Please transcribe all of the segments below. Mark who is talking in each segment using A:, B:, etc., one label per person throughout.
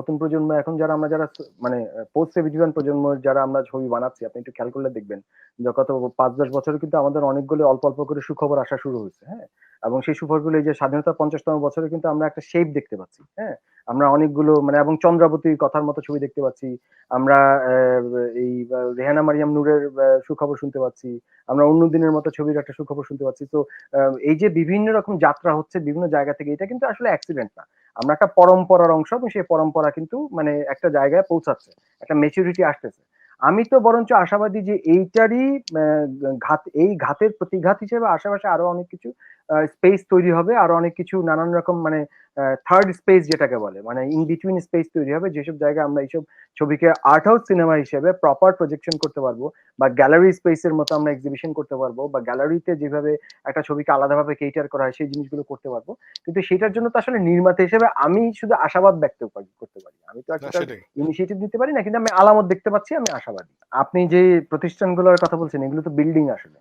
A: নতুন প্রজন্ম, এখন যারা আমরা যারা মানে পোস্ট সেভিজুয়ান প্রজন্ম যারা আমরা ছবি বানাচ্ছি, আপনি একটু খেয়াল করলে দেখবেন গত পাঁচ, দশ বছরে কিন্তু আমাদের অনেকগুলো অল্প অল্প করে সুখবর আসা শুরু হয়েছে হ্যাঁ? এবং সেই সুখবরগুলো এই যে স্বাধীনতা পঞ্চাশতম বছরে কিন্তু আমরা একটা শেপ দেখতে পাচ্ছি হ্যাঁ? আমরা অনেকগুলো মানে এবং চন্দ্রাবতীর কথার মতো ছবি দেখতে পাচ্ছি, আমরা এই রেহানা মারিয়াম নূরের সুখবর শুনতে পাচ্ছি, আমরা অন্য দিনের মতো ছবির একটা সুখবর শুনতে পাচ্ছি, তো এই যে বিভিন্ন রকম যাত্রা হচ্ছে বিভিন্ন জায়গা থেকে, এটা কিন্তু আসলে অ্যাক্সিডেন্ট না। আমরা একটা পরম্পরার অংশ এবং সেই পরম্পরা কিন্তু মানে একটা জায়গায় পৌঁছাচ্ছে, একটা মেচুরিটি আসতেছে। আমি তো বরঞ্চ আশাবাদী যে এইটারই ঘাত, এই ঘাতের প্রতিঘাত হিসেবে আশেপাশে আরও অনেক কিছু স্পেস তৈরি হবে আর অনেক কিছু নানান রকম মানে থার্ড স্পেস যেটাকে বলে মানে ইন বিটুইন স্পেস তৈরি হবে যেসব জায়গায় আমরা এইসব ছবিকে আর্ট হাউস সিনেমা হিসেবে প্রপার প্রজেকশন করতে পারব বা গ্যালারি স্পেসের মতো আমরা এক্সিবিশন করতে পারব বা গ্যালারিতে যেভাবে একটা ছবিকে আলাদাভাবে কেটার করা হয় সেই জিনিসগুলো করতে পারব। কিন্তু সেটার জন্য তো আসলে নির্মাতা হিসেবে আমি শুধু আশাবাদ ব্যক্ত করতে পারি। আমি তো একটা ইনিশিয়েটিভ নিতে পারি না কিন্তু আমি আলামত দেখতে পাচ্ছি আমি আশাবাদী। আপনি যে প্রতিষ্ঠানগুলোর কথা বলছেন এগুলো তো বিল্ডিং আসলে।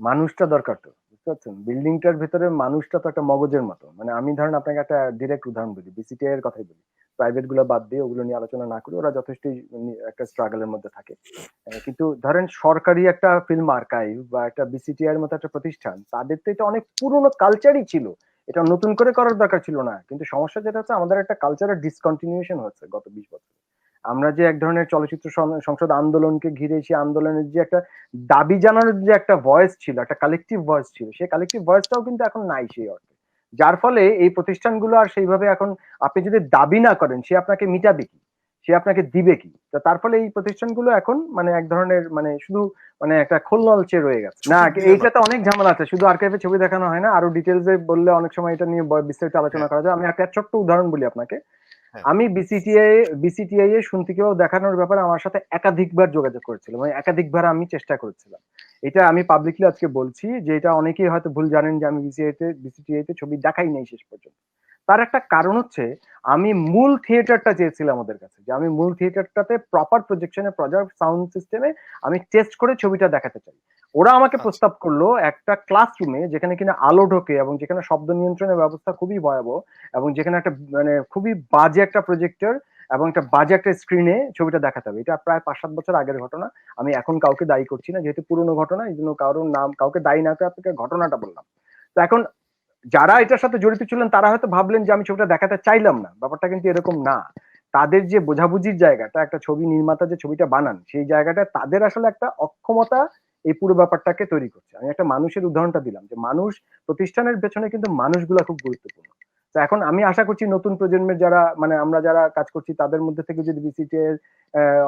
A: মানুষটা দরকার তো। বুঝতে পারছেন বিল্ডিংটার ভেতরে মানুষটা তো একটা মগজের মতো। মানে আমি ধরেন আপনাকে একটা ডিরেক্ট উদাহরণ বলি বিসিটিআই এর কথাই বলি। প্রাইভেটগুলো বাদ দিয়ে ওগুলো নিয়ে আলোচনা না করে ওরা যথেষ্টই নি- একটা স্ট্রাগলের মধ্যে থাকে। কিন্তু ধরেন সরকারি একটা ফিল্ম আর্কাইভ বা একটা বিসিটিআই এর মতো একটা প্রতিষ্ঠান, তাদের তো এটা অনেক পুরনো কালচারই ছিল। এটা নতুন করে করার দরকার ছিল না। কিন্তু সমস্যা যেটা হচ্ছে, আমাদের একটা কালচারের ডিসকন্টিনিউশন হচ্ছে গত বিশ বছর। আমরা যে এক ধরনের চলচ্চিত্র সংসদ আন্দোলনকে ঘিরে সেই আন্দোলনের যে একটা দাবি জানানোর যে একটা ভয়েস ছিল একটা কালেকটিভ ভয়েস ছিল সেই কালেকটিভ ভয়েসটাও কিন্তু এখন নাই সেই অর্থে। যার ফলে এই প্রতিষ্ঠানগুলো আর সেইভাবে এখন আপনি যদি দাবি না করেন সে আপনাকে মিটাবে কি? সে আপনাকে দিবে কি? তো তার ফলে এই প্রতিষ্ঠানগুলো এখন মানে এক ধরনের মানে শুধু মানে একটা খোলনলচে রয়ে গেছে। না এইটাতে অনেক ঝামেলা আছে। শুধু আর্কাইভে ছবি দেখানো হয় না আরও ডিটেলস বললে অনেক সময় এটা নিয়ে বিস্তারিত আলোচনা করা যায়। আমি একটা ছোট্ট উদাহরণ বলি আপনাকে।
B: হ্যাঁ।
A: আমি বিসিটিআই বিসিটিআই এর শুনতে কেউ দেখানোর ব্যাপারে আমার সাথে একাধিকবার যোগাযোগ করেছিল মানে একাধিকবার আমি চেষ্টা করেছিলাম। এটা আমি পাবলিকলি আজকে বলছি যে এটা অনেকেই হয়তো ভুল জানেন যে আমি বিসিআই তে বিসিটিআই তে ছবি দেখাই নাই শেষ পর্যন্ত। তার একটা কারণ হচ্ছে, আমি মূল থিয়েটারটা চেয়েছিলাম ওদের কাছে যে আমি মূল থিয়েটারটাতে প্রপার প্রজেকশনে প্রজার সাউন্ড সিস্টেমে আমি টেস্ট করে ছবিটা দেখাতে চাই। ওরা আমাকে
B: আচ্ছা।
A: প্রস্তাব করল একটা ক্লাসরুমে যেখানে কিনা আলো ঢোকে এবং যেখানে শব্দ নিয়ন্ত্রণের ব্যবস্থা খুবই ভয়াবহ এবং যেখানে একটা মানে খুবই বাজে একটা প্রজেক্টর এবং একটা বাজে একটা স্ক্রিনে ছবিটা দেখাতে হবে। এটা প্রায় পাঁচ সাত বছর আগের ঘটনা। আমি এখন কাউকে দায়ী করছি না যেহেতু পুরনো ঘটনা এই জন্য কারোর নাম কাউকে দায়ী না করে আপনাকে ঘটনাটা বললাম। তো এখন যারা এটার সাথে জড়িত ছিলেন তারা হয়তো ভাবলেন যে আমি ছবিটা দেখাতে চাইলাম না। ব্যাপারটা কিন্তু এরকম না। তাদের যে বোঝাবুঝির জায়গাটা একটা ছবি নির্মাতা যে ছবিটা বানান সেই জায়গাটা তাদের আসলে একটা অক্ষমতা এই পুরো ব্যাপারটাকে তৈরি করছে। আমি একটা মানুষের উদাহরণটা দিলাম যে মানুষ প্রতিষ্ঠানের পেছনে কিন্তু মানুষগুলা খুব গুরুত্বপূর্ণ। তো এখন আমি আশা করছি নতুন প্রজন্মের যারা মানে আমরা যারা কাজ করছি তাদের মধ্যে থেকে যদি বিসিটি এর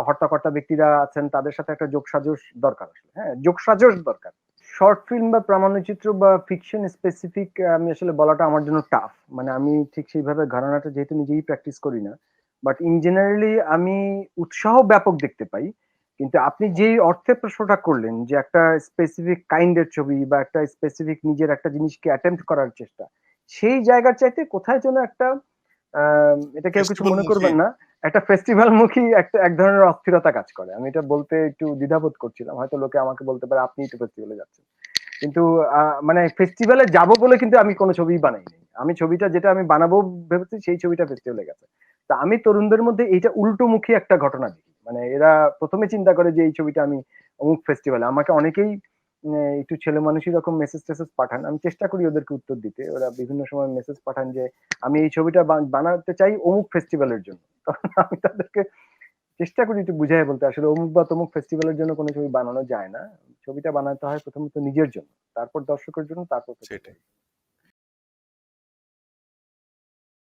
A: হর্তাকর্তা ব্যক্তিরা আছেন তাদের সাথে একটা যোগসাজশ দরকার আসলে। হ্যাঁ যোগসাজশ দরকার। শর্ট ফিল্ম বা প্রামাণ্যচিত্র বা ফিকশন স্পেসিফিক আমি আসলে বলাটা আমার জন্য টাফ মানে আমি ঠিক সেইভাবে ঘরানাটা যেহেতু নিজেই প্র্যাকটিস করি না। বাট ইন জেনারেলি আমি উৎসাহ ব্যাপক দেখতে পাই। কিন্তু আপনি যেই অর্থে প্রশ্নটা করলেন যে একটা স্পেসিফিক কাইন্ডের ছবি বা একটা স্পেসিফিক নিজের একটা জিনিসকে অ্যাটেম্প্ট করার চেষ্টা সেই জায়গার চাইতে কোথায় যেন একটা এটা কেউ কিছু মনে করবেন না একটা ফেস্টিভ্যাল মুখী একটা এক ধরনের অস্থিরতা কাজ করে। আমি এটা বলতে একটু দ্বিধাবোধ করছিলাম হয়তো লোকে আমাকে বলতে পারে আপনি তো ফেস্টিভ্যালে যাচ্ছেন। কিন্তু আহ, মানে ফেস্টিভ্যালে যাব বলে কিন্তু আমি কোনো ছবি বানাইনি। আমি ছবিটা যেটা আমি বানাবো ভেবেছি সেই ছবিটা ফেস্টিভ্যালে গেছে। তা আমি তরুণদের মধ্যে এইটা উল্টো মুখী একটা ঘটনা দেখি। মানে এরা প্রথমে চিন্তা করে যে এই ছবিটা আমি অমুক ফেস্টিভ্যালে আমাকে অনেকেই একটু ছেলে মানুষই রকম মেসেজ টেসেজ পাঠান। আমি চেষ্টা করি ওদেরকে উত্তর দিতে। ওরা বিভিন্ন সময় মেসেজ পাঠান যে, আমি এই ছবিটা বানাতে চাই অমুক ফেস্টিভ্যালের জন্য। তখন আমি তাদেরকে চেষ্টা করি একটু বুঝাই বলতে, আসলে অমুক বা তমুক ফেস্টিভ্যালের জন্য কোনো ছবি বানানো যায় না। ছবিটা বানাতে হয় প্রথমত নিজের জন্য, তারপর দর্শকের জন্য, তারপর
B: সেটাই।